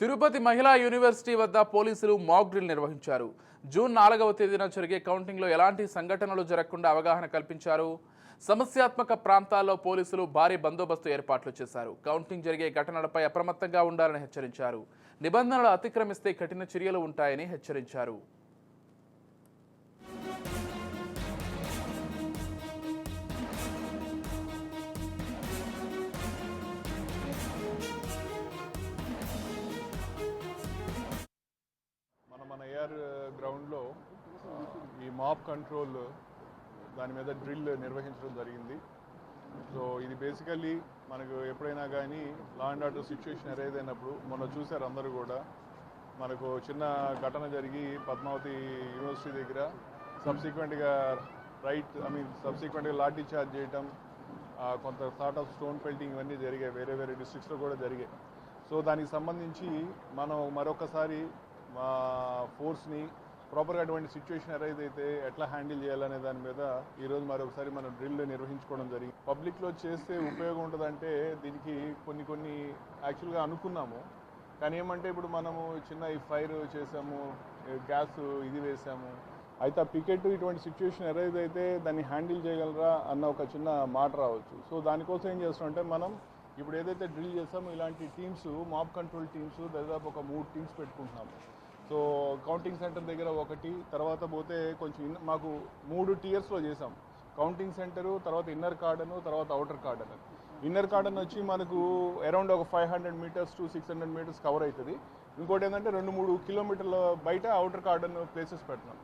తిరుపతి మహిళా యూనివర్సిటీ వద్ద పోలీసులు మాక్ డ్రిల్ నిర్వహించారు. జూన్ నాలుగవ తేదీన జరిగే కౌంటింగ్లో ఎలాంటి సంఘటనలు జరగకుండా అవగాహన కల్పించారు. సమస్యాత్మక ప్రాంతాల్లో పోలీసులు భారీ బందోబస్తు ఏర్పాట్లు చేశారు. కౌంటింగ్ జరిగే ఘటనలపై అప్రమత్తంగా ఉండాలని హెచ్చరించారు. నిబంధనలు అతిక్రమిస్తే కఠిన చర్యలు ఉంటాయని హెచ్చరించారు. మన గ్రౌండ్లో ఈ మాప్ కంట్రోల్ దాని మీద డ్రిల్ నిర్వహించడం జరిగింది. సో ఇది బేసికల్లీ మనకు ఎప్పుడైనా కానీ law and order situation arise మొన్న చూశారు అందరూ కూడా మనకు చిన్న ఘటన జరిగి పద్మావతి యూనివర్సిటీ దగ్గర సబ్సిక్వెంట్గా రైట్ ఐ మీన్ సబ్సిక్వెంట్గా లాఠీ చార్జ్ చేయటం కొంత సార్ట్ ఆఫ్ స్టోన్ పెల్టింగ్ ఇవన్నీ జరిగాయి వేరే వేరే డిస్ట్రిక్ట్స్లో కూడా జరిగాయి. సో దానికి సంబంధించి మనం మరొకసారి మా ఫోర్స్ని ప్రాపర్గా అటువంటి సిచ్యువేషన్ అరైజ్ అయితే ఎట్లా హ్యాండిల్ చేయాలనే దాని మీద ఈరోజు మరొకసారి మనం డ్రిల్ నిర్వహించుకోవడం జరిగింది. పబ్లిక్లో చేస్తే ఉపయోగం ఉంటుందంటే దీనికి కొన్ని కొన్ని యాక్చువల్గా అనుకున్నాము. కానీ ఏమంటే ఇప్పుడు మనము చిన్న ఈ ఫైర్ చేసాము గ్యాస్ ఇది వేసాము. అయితే ఆ పికెట్ ఇటువంటి సిచ్యువేషన్ అరైజ్ అయితే దాన్ని హ్యాండిల్ చేయగలరా అన్న ఒక చిన్న మాట రావచ్చు. సో దానికోసం ఏం చేస్తామంటే మనం ఇప్పుడు ఏదైతే డ్రిల్ చేస్తామో ఇలాంటి టీమ్స్ మాప్ కంట్రోల్ టీమ్స్ దాదాపు ఒక మూడు టీమ్స్ పెట్టుకుంటున్నాము. సో కౌంటింగ్ సెంటర్ దగ్గర ఒకటి తర్వాత పోతే కొంచెం మాకు మూడు టీయర్స్లో చేసాం కౌంటింగ్ సెంటరు తర్వాత ఇన్నర్ కార్డను తర్వాత అవుటర్ కార్డన్ ఇన్నర్ కార్డన్ వచ్చి మనకు అరౌండ్ ఒక five hundred metres to six hundred metres cover అవుతుంది. ఇంకోటి ఏంటంటే రెండు మూడు కిలోమీటర్ల బయట అవుటర్ కార్డన్ ప్లేసెస్ పెడుతున్నాం.